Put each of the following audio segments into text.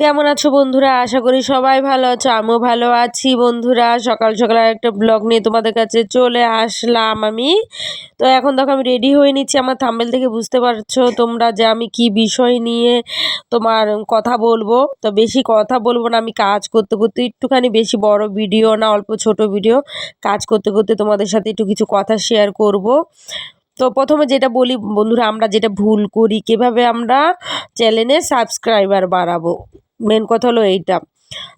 কেমন আছো বন্ধুরা? আশা করি সবাই ভালো আছো, আমিও ভালো আছি বন্ধুরা। সকাল সকাল একটা ব্লগ নিয়ে তোমাদের কাছে চলে আসলাম আমি। তো এখন দেখো আমি রেডি হয়ে নিচ্ছি। আমার থাম্বেল থেকে বুঝতে পারছ তোমরা যে আমি কি বিষয় নিয়ে তোমার কথা বলব। তো বেশি কথা বলব না, আমি কাজ করতে করতে একটুখানি বেশি বড় ভিডিও না, অল্প ছোট ভিডিও কাজ করতে করতে তোমাদের সাথে একটু কিছু কথা শেয়ার করব। তো প্রথমে যেটা বলি বন্ধুরা, আমরা যেটা ভুল করি, কীভাবে আমরা চ্যানেলে সাবস্ক্রাইবার বাড়াবো? মেন কথা হলো এইটা।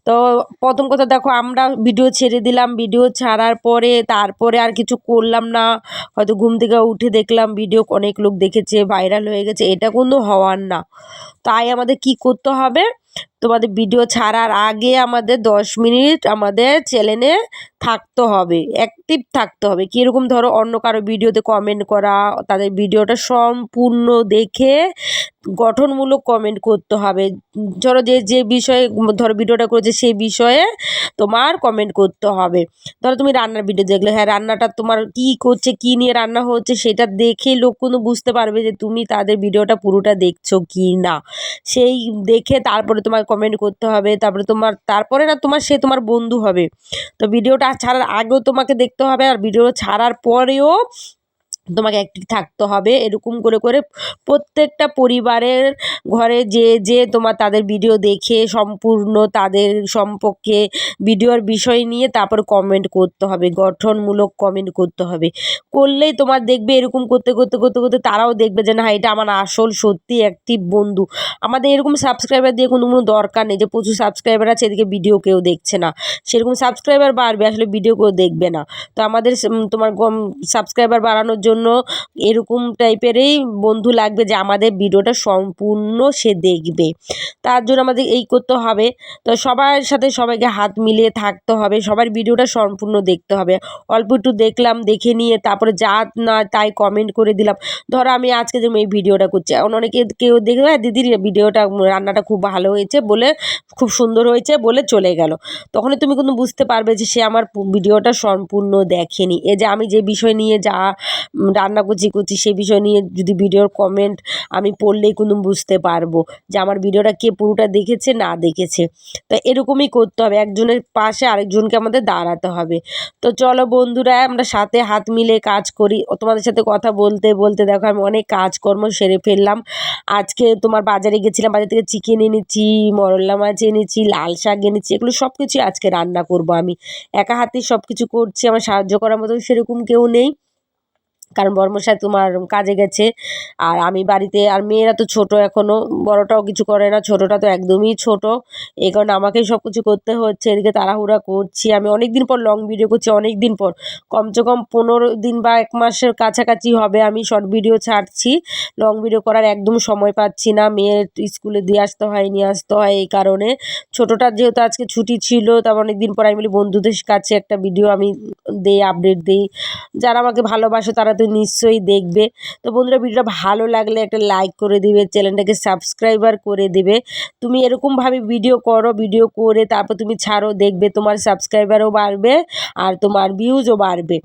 তো প্রথম কথা দেখো, আমরা ভিডিও ছেড়ে দিলাম। ভিডিও ছাড়ার পরে, তারপরে আর কিছু করলাম না। হয়তো ঘুম থেকে উঠে দেখলাম ভিডিও অনেক লোক দেখেছে ভাইরাল হয়ে গেছে। এটা কোনো হওয়ার না। তাই আমাদের কি করতে হবে? তোমাদের ভিডিও ছাড়ার আগে আমাদের দশ মিনিট আমাদের চ্যানেলে থাকতে হবে অ্যাক্টিভ থাকতে হবে। কীরকম ধরো অন্য কারও ভিডিওতে কমেন্ট করা, তাদের ভিডিওটা সম্পূর্ণ দেখে গঠনমূলক কমেন্ট করতে হবে। ধরো যে যে বিষয়ে ধরো ভিডিওটা করেছে সেই বিষয়ে তোমার কমেন্ট করতে হবে। ধরো তুমি রান্নার ভিডিও দেখলে হ্যাঁ রান্নাটা তোমার কি করছে, কি নিয়ে রান্না হচ্ছে সেটা দেখে লোক কিন্তু বুঝতে পারবে যে তুমি তাদের ভিডিওটা পুরোটা দেখছ কি না সেই দেখে তারপরে তোমার কমেন্ট করতে হবে, তারপরে তোমার, তারপরে না তোমার সে তোমার বন্ধু হবে। তো ভিডিওটা ছাড়ার আগেও তোমাকে দেখতে হবে আর ভিডিও ছাড়ার পরেও তোমাকে অ্যাক্টিভ থাকতে হবে। এরকম করে করে প্রত্যেকটা পরিবারের ঘরে যে যে তোমার তাদের ভিডিও দেখে, সম্পূর্ণ তাদের সম্পর্কে ভিডিওর বিষয় নিয়ে তারপর কমেন্ট করতে হবে। গঠনমূলক কমেন্ট করতে হবে। করলেই তোমার দেখবে এরকম করতে করতে করতে করতে তারাও দেখবে যে, না, এটা আমার আসল, সত্যি অ্যাক্টিভ বন্ধু। আমাদের এরকম সাবস্ক্রাইবার দিয়ে কোনো কোনো দরকার নেই যে, প্রচুর সাবস্ক্রাইবার আছে, এদিকে ভিডিও কেউ দেখছে না। সেরকম সাবস্ক্রাইবার বাড়বে, আসলে ভিডিও কেউ দেখবে না। তো আমাদের তোমার সাবস্ক্রাইবার বাড়ানোর জন্য জন্য এরকম টাইপেরই বন্ধু লাগবে যে আমাদের ভিডিওটা সম্পূর্ণ সে দেখবে। তার জন্য আমাদের এই করতে হবে। তো সবার সাথে সবাইকে হাত মিলিয়ে থাকতে হবে। সবার ভিডিওটা সম্পূর্ণ দেখতে হবে। অল্প একটু দেখলাম, দেখে নিয়ে তারপরে যা না তাই কমেন্ট করে দিলাম। ধরো আমি আজকে যেমন এই ভিডিওটা করছি। এখন অনেকে কেউ দেখবে হ্যাঁ দিদির ভিডিওটা, রান্নাটা খুব ভালো হয়েছে বলে, খুব সুন্দর হয়েছে বলে চলে গেল। তখনই তুমি কিন্তু বুঝতে পারবে যে সে আমার ভিডিওটা সম্পূর্ণ দেখেনি। এ যে আমি যে বিষয় নিয়ে যা রান্না করছি করছি সেই বিষয় নিয়ে যদি ভিডিওর কমেন্ট আমি পড়লেই কোনো বুঝতে পারব যে আমার ভিডিওটা কে পুরোটা দেখেছে, না দেখেছে। তো এরকমই করতে হবে, একজনের পাশে আরেকজনকে আমাদের দাঁড়াতে হবে। তো চলো বন্ধুরা, আমরা সাথে হাত মিলে কাজ করি। তোমাদের সাথে কথা বলতে বলতে দেখো আমি অনেক কাজকর্ম সেরে ফেললাম। আজকে তোমার বাজারে গেছিলাম, বাজার থেকে চিকেন এনেছি মরল্লা মাছ এনেছি, লাল শাক এনেছি, এগুলো সব কিছুই আজকে রান্না করব আমি। একা হাতে সব কিছু করছি, আমার সাহায্য করার মতো সেরকম কেউ নেই। কারণ বর্মশাই তোমার কাজে গেছে। আর আমি বাড়িতে, আর মেয়েরা তো ছোট এখনও বড়টাও কিছু করে না, ছোটটা তো একদমই ছোট। এই কারণে আমাকেই সব কিছু করতে হচ্ছে, এদিকে তাড়াহুড়া করছি। আমি অনেক দিন পর লং ভিডিও করছি অনেক দিন পর। কমসে কম পনেরো দিন বা এক মাসের কাছাকাছি হবে আমি শর্ট ভিডিও ছাড়ছি। লং ভিডিও করার একদম সময় পাচ্ছি না, মেয়ের স্কুলে দিয়ে আসতে হয়, নিয়ে আসতে হয় এই কারণে। ছোটোটার যেহেতু আজকে ছুটি ছিল তারপর অনেক দিন পর আমি বলি, বন্ধুদের কাছে একটা ভিডিও আমি দিই আপডেট দিই যারা আমাকে ভালোবাসে তারা তো নিশ্চয়ই দেখবে। তো বন্ধুরা, ভিডিওটা ভালো লাগলে একটা লাইক করে দিবে চ্যানেলটাকে সাবস্ক্রাইবার করে দেবে। তুমি এরকমভাবে ভিডিও করো ভিডিও করে তারপর তুমি ছাড়ো, দেখবে তোমার সাবস্ক্রাইবারও বাড়বে আর তোমার ভিউজও বাড়বে।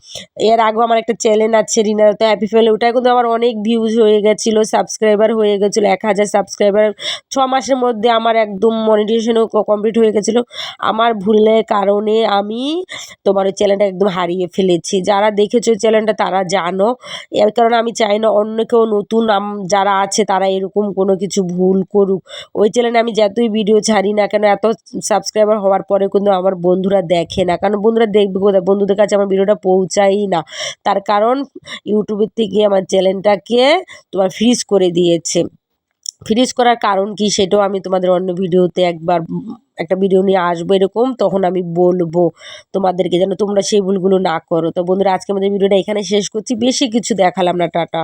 এর আগেও আমার একটা চ্যানেল আছে, রিনা তো হ্যাপি ফেলে ওটা কিন্তু আমার অনেক ভিউজ হয়ে গেছিল সাবস্ক্রাইবার হয়ে গেছিল, এক হাজার সাবস্ক্রাইবার ছ মাসের মধ্যে আমার একদম মনিটেশনও কমপ্লিট হয়ে গেছিল। আমার ভুলের কারণে আমি তোমার ওই চ্যানেলটা একদম হারিয়ে ফেলেছি। যারা দেখেছ চ্যানেলটা তারা জানো। এর কারণে আমি চাই না অন্য কেউ নতুন যারা আছে, তারা এরকম কোনো কিছু ভুল করুক। ওই চ্যানেলে আমি যতই ভিডিও ছাড়ি না কেন, এত সাবস্ক্রাইবার হওয়ার পরে কিন্তু আমার বন্ধুরা দেখে না। কারণ বন্ধুরা দেখবে কোথায়? বন্ধুদের কাছে আমার ভিডিওটা পৌঁছাই না। তার কারণ ইউটিউবের থেকে আমার চ্যানেলটাকে তোমার ফ্রিজ করে দিয়েছে। ফ্রিজ করার কারণ কি সেটাও আমি তোমাদের অন্য ভিডিওতে একবার একটা ভিডিও নিয়ে আসব এরকম, তখন আমি বলব তোমাদেরকে যেন তোমরা সেই ভুলগুলো না করো। তো বন্ধুরা, আজকে আমাদের ভিডিওটা এখানে শেষ করছি। বেশি কিছু দেখালাম না, টাটা।